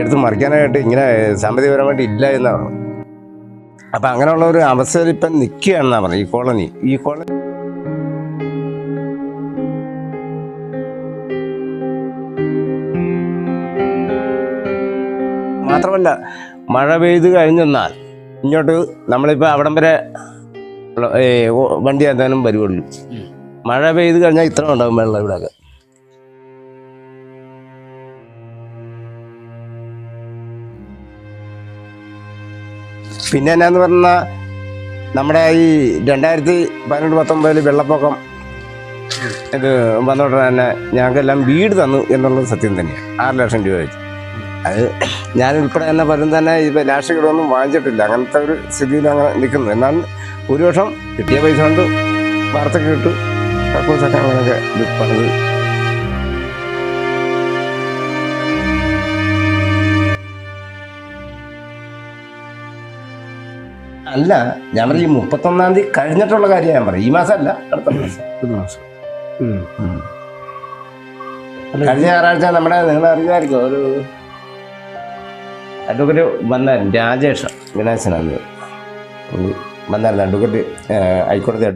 എടുത്ത് മറിക്കാനായിട്ട് ഇങ്ങനെ സാമ്പത്തികപരമായിട്ട് ഇല്ല എന്നാണ്. അപ്പം അങ്ങനെയുള്ള ഒരു അവസ്ഥയിൽ ഇപ്പം നിൽക്കുകയാണെന്നാണ് പറഞ്ഞത് ഈ കോളനി. ഈ കോളനി മാത്രമല്ല മഴ പെയ്ത് കഴിഞ്ഞെന്നാൽ ഇങ്ങോട്ട് നമ്മളിപ്പോൾ അവിടം വരെ വണ്ടി എന്തായാലും വരുവുള്ളൂ. മഴ പെയ്ത് കഴിഞ്ഞാൽ ഇത്ര ഉണ്ടാകും വെള്ളം ഇവിടെയൊക്കെ. പിന്നെ എന്നാന്ന് പറഞ്ഞാൽ നമ്മുടെ ഈ രണ്ടായിരത്തി പതിനെട്ട് പത്തൊമ്പതിൽ വെള്ളപ്പൊക്കം. ഇത് വന്നോട്ട് തന്നെ ഞങ്ങൾക്കെല്ലാം വീട് തന്നു എന്നുള്ളത് സത്യം തന്നെയാണ് ആറ് ലക്ഷം രൂപ വെച്ച്. അത് ഞാൻ ഉൾപ്പെടെ തന്നെ പലരും തന്നെ ഇപ്പം രാഷ്ട്രീയമൊന്നും വാങ്ങിച്ചിട്ടില്ല. അങ്ങനത്തെ ഒരു സ്ഥിതിയിൽ അങ്ങനെ നിൽക്കുന്നു. എന്നാൽ ഒരു വർഷം കിട്ടിയ പൈസ കൊണ്ട് വാർത്തക്ക് കിട്ടു കക്കൂസൊക്കെ അങ്ങനെയൊക്കെ ഇത് പണിത് അല്ല ഞാൻ പറയും ഈ മുപ്പത്തൊന്നാം തീയതി കഴിഞ്ഞിട്ടുള്ള കാര്യം ഞാൻ പറയും. ഈ മാസമല്ല അടുത്ത മാസം. കഴിഞ്ഞ ഞായറാഴ്ച നമ്മുടെ നിങ്ങൾ അറിയാമായിരിക്കും ഒരു അഡ്വക്കറ്റ് വന്നായിരുന്നു രാജേഷ് വിനാശനാണ്. വന്നായിരുന്നു അഡ്വക്കറ്റ് ഹൈക്കോടതി